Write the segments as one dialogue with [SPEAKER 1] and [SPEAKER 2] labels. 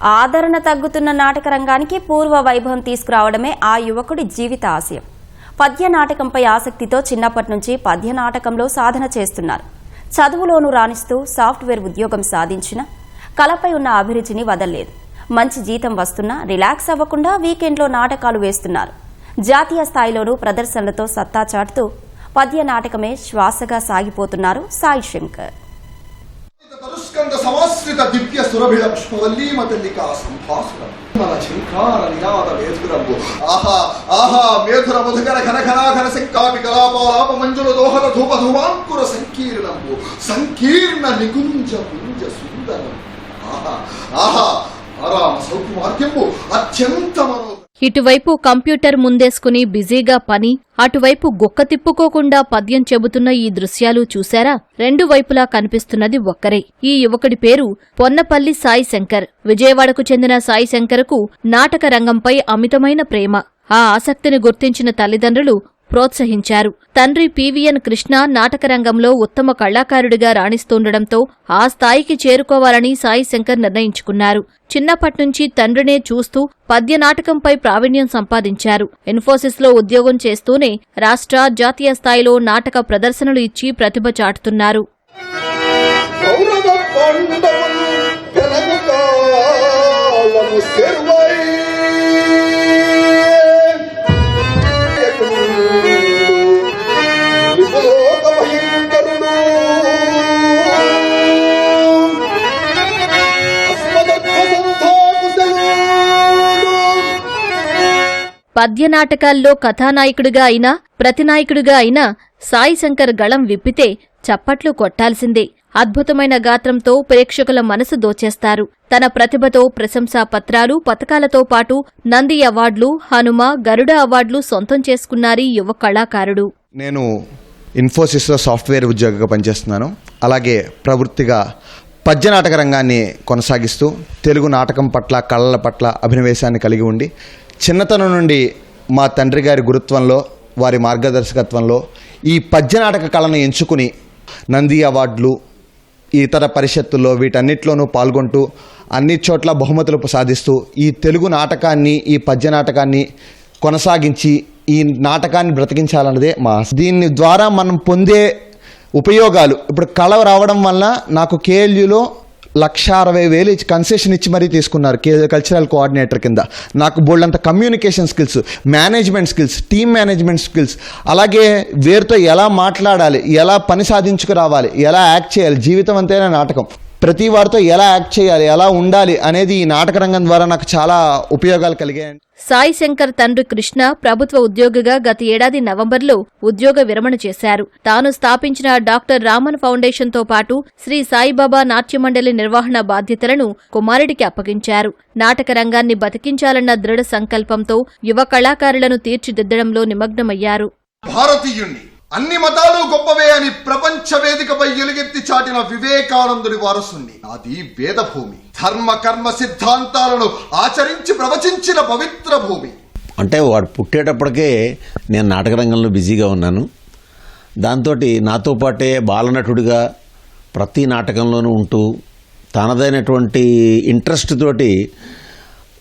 [SPEAKER 1] ఆదరణ తగ్గుతున్న నాటక రంగానికి పూర్వ వైభవం తీసుకురావడమే ఆ యువకుడి జీవిత ఆశయం. పద్య నాటకంపై ఆసక్తితో చిన్నప్పటి నుంచి పద్య నాటకంలో సాధన చేస్తున్నారు. చదువులోనూ రాణిస్తూ సాఫ్ట్వేర్ ఉద్యోగం సాధించిన కళపై ఉన్న అభిరుచిని వదల్లేదు. మంచి జీతం వస్తున్నా రిలాక్స్ అవ్వకుండా వీకెండ్లో నాటకాలు వేస్తున్నారు. జాతీయ స్థాయిలోనూ ప్రదర్శనలతో సత్తా చాటుతూ పద్య నాటకమే శ్వాసగా సాగిపోతున్నారు సాయి శంకర్.
[SPEAKER 2] తరుస్కంద సమాశ్రిత దివ్య సురభిళ పుష్పవల్లీ మతల్లికా సంభాసురం మన శంఖార నినాద మేధురంబు ఆహా ఆహా మేధుర మధుకర ఘన ఘనాఘన శంకాపి కలాపాలాప మంజుల దోహర ధూప ధూమాంకుర సంకీర్ణంబు సంకీర్ణ నికుంజ పుంజ సుందరం ఆహా ఆహా ఆరామ సౌకుమార్గ్యంబు అత్యంత మనో
[SPEAKER 3] ఇటువైపు కంప్యూటర్ ముందేసుకుని బిజీగా పని అటువైపు గుక్క తిప్పుకోకుండా పద్యం చెబుతున్న ఈ దృశ్యాలు చూశారా? రెండు వైపులా కనిపిస్తున్నది ఒక్కరే. ఈ యువకుడి పేరు పొన్నపల్లి సాయి శంకర్. విజయవాడకు చెందిన సాయి శంకర్కు నాటక రంగంపై అమితమైన ప్రేమ. ఆ ఆసక్తిని గుర్తించిన తల్లిదండ్రులు ప్రోత్సహించారు. తండ్రి పివిఎన్ కృష్ణ నాటకరంగంలో ఉత్తమ కళాకారుడిగా రాణిస్తుండటంతో ఆ స్థాయికి చేరుకోవాలని సాయి శంకర్ నిర్ణయించుకున్నారు. చిన్నప్పట్నుంచి తండ్రినే చూస్తూ పద్య నాటకంపై ప్రావీణ్యం సంపాదించారు. ఇన్ఫోసిస్లో ఉద్యోగం చేస్తూనే రాష్ట్ర జాతీయ స్థాయిలో నాటక ప్రదర్శనలు ఇచ్చి ప్రతిభ చాటుతున్నారు. పద్య నాటకాల్లో కథానాయకుడిగా అయినా ప్రతినాయకుడిగా అయినా సాయి శంకర్ గళం విప్పితే చప్పట్లు కొట్టాల్సిందే. అద్భుతమైన గాత్రంతో ప్రేక్షకుల మనసు దోచేస్తారు. తన ప్రతిభతో ప్రశంసా పత్రాలు పతకాలతో పాటు నంది అవార్డులు హనుమ గరుడ అవార్డులు సొంతం చేసుకున్నారు యువ కళాకారుడు.
[SPEAKER 4] నేను ఇన్ఫోసిస్లో సాఫ్ట్వేర్ ఉద్యోగిగా పనిచేస్తున్నాను. అలాగే ప్రవృత్తిగా పద్య నాటక రంగాన్ని కొనసాగిస్తూ తెలుగు నాటకం పట్ల కళల పట్ల అభినవేశాన్ని కలిగి ఉండి చిన్నతనం నుండి మా తండ్రి గారి గురుత్వంలో వారి మార్గదర్శకత్వంలో ఈ పద్య నాటక కళను ఎంచుకుని నంది అవార్డులు ఇతర పరిషత్తుల్లో వీటన్నిటిలోనూ పాల్గొంటూ అన్ని చోట్ల బహుమతులు సాధిస్తూ ఈ తెలుగు నాటకాన్ని ఈ పద్య నాటకాన్ని కొనసాగించి ఈ నాటకాన్ని బ్రతికించాలన్నదే మా దీని ద్వారా మనం పొందే ఉపయోగాలు ఇప్పుడు కళ రావడం వల్ల నాకు కేఎల్యూలో లక్ష అరవై వేలు ఇచ్చి కన్సెషన్ ఇచ్చి మరీ తీసుకున్నారు కే కల్చరల్ కోఆర్డినేటర్ కింద. నాకు బోల్డంత communication skills management skills team management skills అలాగే వేరుతో ఎలా మాట్లాడాలి ఎలా పని సాధించుకురావాలి ఎలా యాక్ట్ చేయాలి జీవితం అంతేనా నాటకం. ప్రతి వారితో ఎలా యాక్ట్ చేయాలి ఎలా ఉండాలి అనేది ఈ నాటక రంగం ద్వారా నాకు చాలా ఉపయోగాలు కలిగాయి.
[SPEAKER 3] సాయి శంకర్ తండ్రి కృష్ణ ప్రభుత్వ ఉద్యోగిగా గత ఏడాది నవంబర్లో ఉద్యోగ విరమణ చేశారు. తాను స్థాపించిన డాక్టర్ రామన్ ఫౌండేషన్తో పాటు శ్రీ సాయిబాబా నాట్యమండలి నిర్వహణ బాధ్యతలను కుమారుడికి అప్పగించారు. నాటక రంగాన్ని బతికించాలన్న దృఢ సంకల్పంతో యువ కళాకారులను తీర్చిదిద్దడంలో నిమగ్నమయ్యారు.
[SPEAKER 2] భారతీయుణ్ణి అన్ని మతాలు గొప్పవే అని ప్రపంచ వేదికపై ఎలుగెత్తి చాటిన వివేకానందుడి వారసుని అది వేదభూమి. ధర్మ కర్మ సిద్ధాంతాలను ఆచరించి ప్రవచించిన పవిత్ర భూమి.
[SPEAKER 5] అంటే వాడు పుట్టేటప్పటికే నేను నాటక రంగంలో బిజీగా ఉన్నాను. దాంతో నాతో పాటే బాలనటుడిగా ప్రతి నాటకంలోనూ ఉంటూ తనదైనటువంటి ఇంట్రెస్ట్ తోటి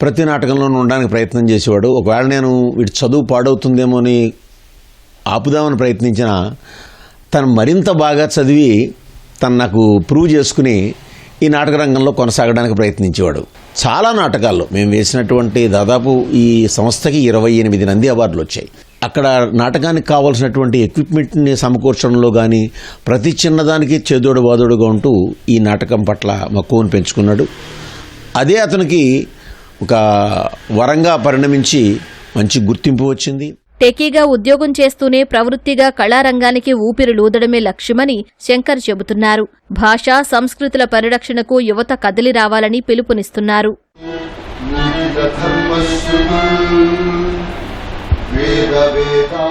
[SPEAKER 5] ప్రతి నాటకంలోనూ ఉండడానికి ప్రయత్నం చేసేవాడు. ఒకవేళ నేను వీడి చదువు పాడవుతుందేమో అని ఆపుదామని ప్రయత్నించిన తను మరింత బాగా చదివి తను నాకు ప్రూవ్ చేసుకుని ఈ నాటక రంగంలో కొనసాగడానికి ప్రయత్నించేవాడు. చాలా నాటకాల్లో మేము వేసినటువంటి దాదాపు ఈ సంస్థకి ఇరవై ఎనిమిది నంది అవార్డులు వచ్చాయి. అక్కడ నాటకానికి కావాల్సినటువంటి ఎక్విప్మెంట్ని సమకూర్చడంలో కానీ ప్రతి చిన్నదానికి చేదోడు బాదోడుగా ఉంటూ ఈ నాటకం పట్ల మక్కువను పెంచుకున్నాడు. అదే అతనికి ఒక వరంగా పరిణమించి మంచి గుర్తింపు వచ్చింది.
[SPEAKER 3] టెకీగా ఉద్యోగం చేస్తూనే ప్రవృత్తిగా కళారంగానికి ఊపిరి లూదడమే లక్ష్యమని శంకర్ చెబుతున్నారు. భాష సంస్కృతుల పరిరక్షణకు యువత కదిలి రావాలని పిలుపునిస్తున్నారు.
[SPEAKER 2] వేద వేదా